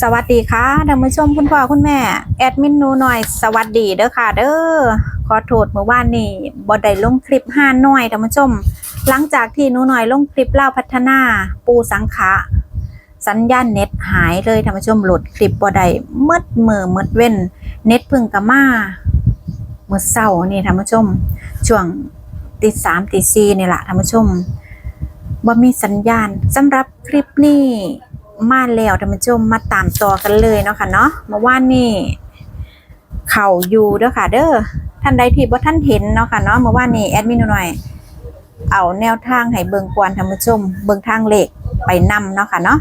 สวัสดีค่ะท่านผู้ชมคุณพ่อคุณแม่ แอดมินหนูหน่อยสวัสดีเด้อค่ะ เด้อขอโทษเมื่อวานนี้บ่ได้ลงคลิปห้าน้อยท่านผู้ชม หลังจากที่หนูหน่อยลงคลิปเล่าพัฒนาปูสังขะสัญญาณเน็ตหายเลยท่านผู้ชมหลุดคลิปบ่ได้มืดมือมืดเว้น เน็ตพึ่งกะมาเมื่อเศร้านี่ท่านผู้ชม ช่วงตีสามตีสี่นี่แหละท่านผู้ชมบ่มีสัญญาณสำหรับคลิปนี้ มาแล้วท่านผู้ชมมาตามต่อกันเลยเนาะค่ะเนาะเมื่อวานนี้เข่าอยู่เด้อค่ะ เด้อท่านใดที่บ่ท่านเห็นเนาะค่ะเนาะเมื่อวานนี้แอดมินหน่อย เอาแนวทางให้เบิงกวนท่านผู้ชม เบิงทางเหลขไปนำเนาะค่ะเนาะ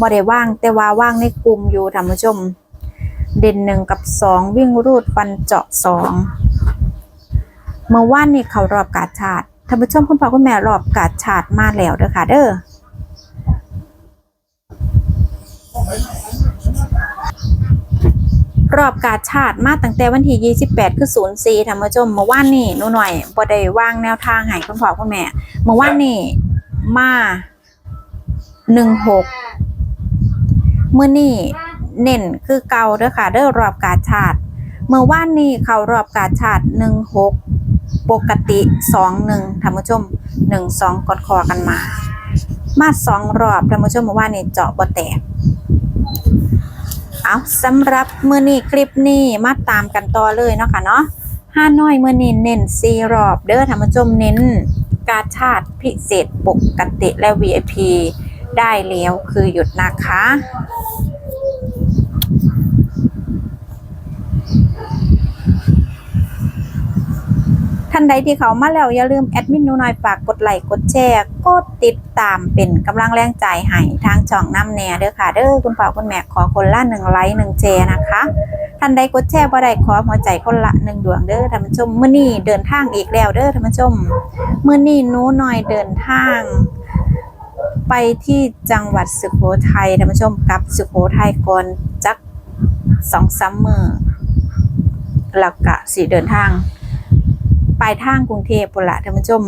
บ่ได้ว่างแต่ว่าว่างในกลุ่มอยู่ท่านผู้ชม เด่นหนึ่งกับสองวิ่งรูดฟันเจาะสองเมื่อวานนี้เขารอบกาดชาติท่านผู้ชมคุณพ่อคุณแม่รอบกาดชาติมาแล้วเด้อค่ะ เด้อ รอบกาชาติมาตั้งแต่วันที่ 28 คือ04ท่านผู้ชมเมื่อวานนี้หนูหน่อยบ่ได้วางแนวทางให้คุณพ่อคุณแม่เมื่อวานนี้มา16มื้อนี้เน้นคือเก่าเด้อค่ะเด้อรอบกาชาติเมื่อวานนี้เข้ารอบกาชาติ16 ปกติ 21ท่านผู้ชม 12กดคอกันมา มาสองรอบท่านผู้ชมเมื่อวานนี้เจาะบ่แตก เอาสำหรับมือนี้คลิปนี้มาตามกันต่อเลยเนาะค่ะเนาะห้าน้อยมือนี้เน้นซีรอบเด้อท่านผู้ชมเน้นกาชาติพิเศษปกติและ VIP ได้แล้วคือหยุดนะคะ ท่านใดที่เขามาแล้วอย่าลืมแอดมินนูน่อยฝากกดไลค์กดแชร์กดติดตามเป็นกำลังแรงใจให้ทางช่องน้ำแน่เด้อค่ะเด้อคุณพ่อคุณแม่ขอคนละหนึ่งไลค์หนึ่งแชร์นะคะ ท่านใดกดแชร์บ่ได้ขอหัวใจคนละหนึ่งดวงเด้อท่านผู้ชมมื้อนี้เดินทางอีกแล้วเด้อท่านผู้ชมมื้อนี้นูน่อยเดินทาง ไปที่จังหวัดสุโขทัยท่านผู้ชมกับสุโขทัยก่อนจักสองซัมเมอร์แล้วก็สิเดินทาง ปลายทางกรุงเทพปุนละท่านผู้ชม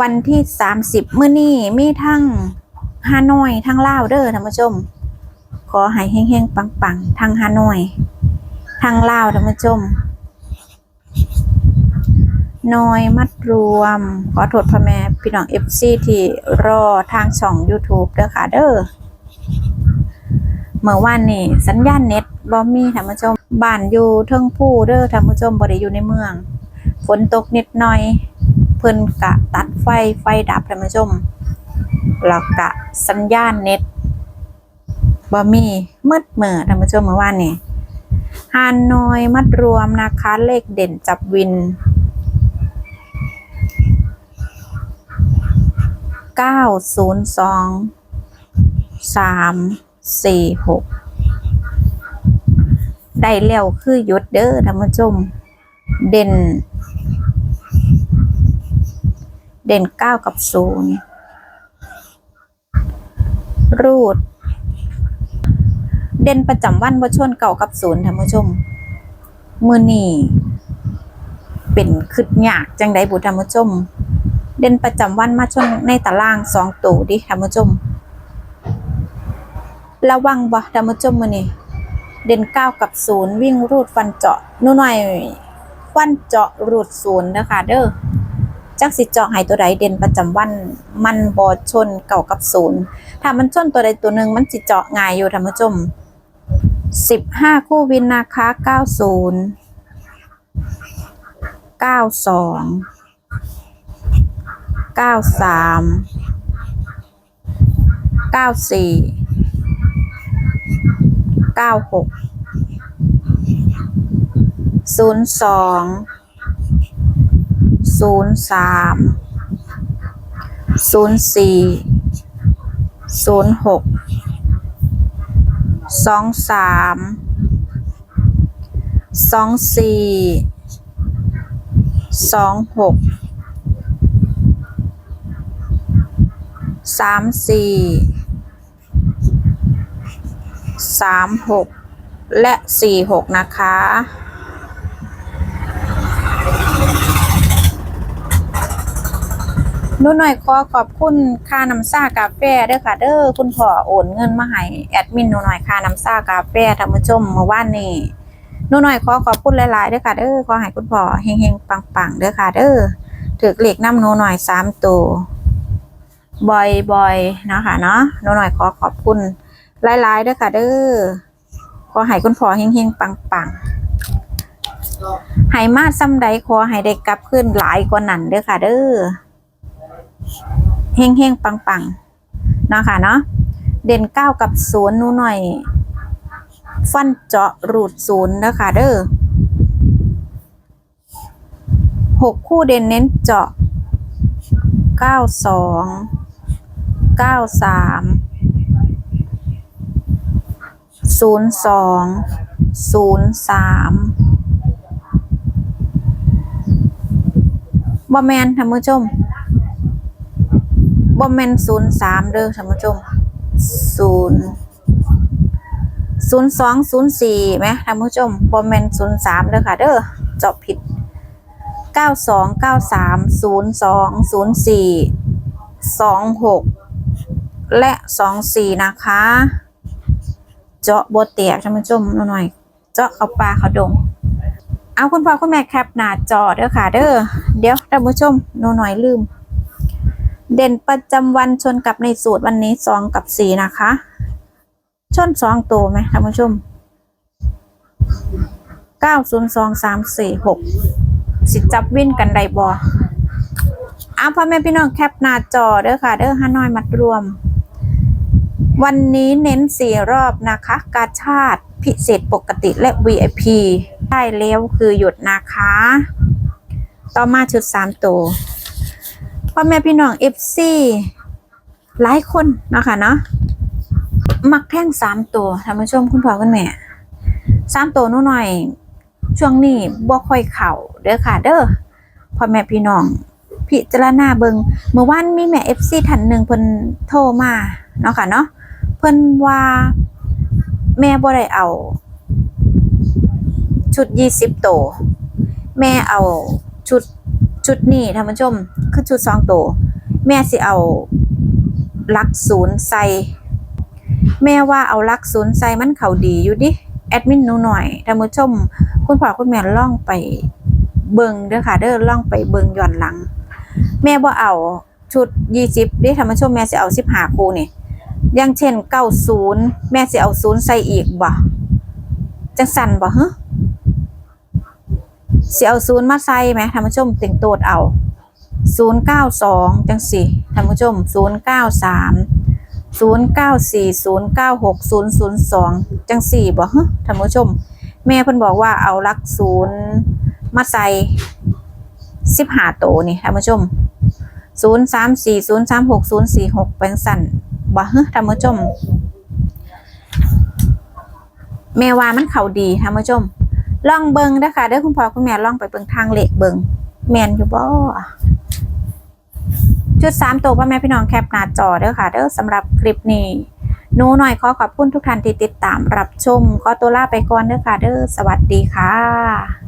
วันที่30มื้อนี้มีทั้งฮานอยทั้งลาวเด้อท่านผู้ชม ขอให้เฮงๆปังๆทั้งฮานอยทั้งลาวท่านผู้ชมน้อยมัดรวม ขอโทษพ่อแม่พี่น้อง FC ที่รอทางช่อง YouTube เด้อค่ะเด้อเมื่อวานนี่สัญญาณเน็ต บ่มีท่านผู้ชมบ้านอยู่เทิงผู้เด้อท่านผู้ชมบ่ได้อยู่ในเมือง ฝนตกนิดหน่อย เพิ่นกะตัดไฟไฟดับท่านผู้ชมแล้วกะสัญญาณเน็ตบ่มีมืดมือท่านผู้ชมเมื่อวานนี่ฮานอยมัดรวมนะคะเลขเด่นจับวินเก้าศูนย์สองสามสี่หก ได้แล้วคือหยุดเด้อท่านผู้ชม เด่น เด่นเก้ากับศูนย์รูด เด่นประจำวันบ่ชนเก่ากับศูนย์ท่านผู้ชม มือนี่เป็นคึดยากจังใดบุท่านผู้ชม เด่นประจำวันมาชนในตารางสองตัวดิท่านผู้ชม ระวังบ่ท่านผู้ชมมือนี้ เด่นเก้ากับศูนย์วิ่งรูดฟันเจาะนู่นหน่อยฟันเจาะรูดศูนย์นะคะเด้อจักสิเจาะให้ตัวใดเด่นประจำวัน มันบ่ชนเก่ากับศูนย์ถ้ามันชนตัวใดตัวหนึ่งมันสิเจาะง่ายอยู่ท่านผู้ชมสิบห้าคู่วินนะคะเก้าศูนย์เก้าสองเก้าสามเก้าสี่ เก้าหกศูนย์สองศูนย์สามศูนย์สี่ศูนย์หกสองสามสองสี่สองหกสามสี่ สามหกและสี่หกนะคะคหนูหน่อยขอขอบคุณค่าน้ำซ่ากาแฟเด้อค่ะเด้อคุณพ่อโอนเงินมาให้แอดมินหนูหน่อยค่าน้ำซ่ากาแฟท่านผู้ชมเมื่อวานนี้หนูหน่อยขอขอบคุณหลายๆเด้อค่ะเด้อขอให้คุณพ่อเฮงๆปังๆเด้อค่ะเด้อถือเลขน้ำหนูหน่อยสามตัวบ่อยๆเนะคะเนาะหนูหน่อยขอขอบคุณ หลายๆเด้อค่ะ เด้อขอให้คุณพ่อเฮงๆปังๆให้มาซ้ำใดขอให้ได้กลับขึ้นหลายกว่านั้นเด้อค่ะ เด้อเฮงเฮงปังปังๆเนาะค่ะเนาะเด่นเก้ากับศูนย์นูหน่อย ฟันเจาะรูดศูนย์นะคะเด้อหกคู่เด่นเน้นเจาะเก้าสองเก้าสาม ศูนย์สองศูนย์สามบ่แมนท่านผู้ชมบอมเมนศูนย์สามเด้อท่านผู้ชมศูนย์ศูนย์สองศูนย์สี่ไหมท่านผู้ชมบอมเมนศูนย์สามเด้อค่ะ เด้อเจาะผิดเก้าสองเก้าสามศูนย์สองศูนย์สี่สองหกและสองสี่นะคะ เจาะบเตียกท่านผู้ชมหน่อยเจาะเอาปลาเขาดง เอาคุณพ่อคุณแม่แคปหน้าจอเด้อค่ะ เด้อเดี๋ยวท่านผู้ชมหนูหน่อยลืม เด่นประจำวันชนกับในสูตรวันนี้สองกับสี่นะคะ ชนสองตัวไหมท่านผู้ชมเก้าศูนย์สองสามสี่หกสิจับวิ่นกันไดบอเอาพ่อแม่พี่น้องแคปหน้าจอเด้อค่ะ เด้อฮานอยมัดรวม วันนี้เน้นสี่รอบนะคะ กาชาติพิเศษปกติและ VIP ได้แล้วคือหยุดนะคะ ต่อมาชุดสามตัวพ่อแม่พี่น้องเอฟซีหลายคนเนาะคะเนาะมักแท่งสามตัวท่านผู้ชมคุณพ่อคุณแม่สามตัวนู้หน่อย ช่วงนี้บ่ค่อยเข่าเด้อค่ะเด้อพ่อแม่พี่น้อง พิจารณาเบิงเมื่อวานมีแม่เอฟซีท่านหนึ่งเพิ่นโทรมาเนาะค่ะเนาะ พิ่นว่า แม่บ่ได้เอา ชุดยี่สิบตัวแม่เอาชุดชุดนี้ท่านผู้ชม คือชุดสองตัวแม่สิเอาหลักศูนย์ใส่แม่ว่าเอาหลักศูนย์ใส่มันเขาดีอยู่ดิแอดมินหนูหน่อยท่านผู้ชม คุณพ่อคุณแม่ล่องไปเบิงเด้อค่ะ เด้อล่องไปเบิงย้อนหลัง แม่ว่เอาชุดยี่สิบดิท่านผู้ชมแม่สิเอาสิบห้าคู่นี่ อย่างเช่นเก้าศูนย์แม่สิเอาศูนย์ใส่อีกบ่จังสันบ่ฮะสิเอาศูนย์มาใส่ไหมท่านผู้ชมติ่งโตดเอาศูนย์เก้าสองจังสี่ท่านผู้ชมศูนย์เก้าสามศูนย์เก้าสี่ศูนย์เก้าหกศูนย์ศูนย์สองจังสี่บอกฮะท่านผู้ชม แม่เพิ่นบอกว่าเอาหลักศูนย์มาใส่สิบห้าโตนี่ท่านผู้ชมศูนย์สามสี่ศูนย์สามหกศูนย์สี่หกเป็นสั่น บอกฮะท่านผู้ชมแม่ว่ามันเขาดีท่านผู้ชม ลองเบิงเด้อค่ะเด้อคุณพ่อคุณแม่ลองไปเบิงทางเหล็กเบิงแมนอยู่บ่ชุดสามตัวพ่อแม่พี่น้องแคปหน้าจอเด้อค่ะเด้อสำหรับคลิปนี้หนูหน่อยขอขอบคุณทุกท่านที่ติดตามรับชมขอตัวลาไปก่อนเด้อค่ะเด้อสวัสดีค่ะ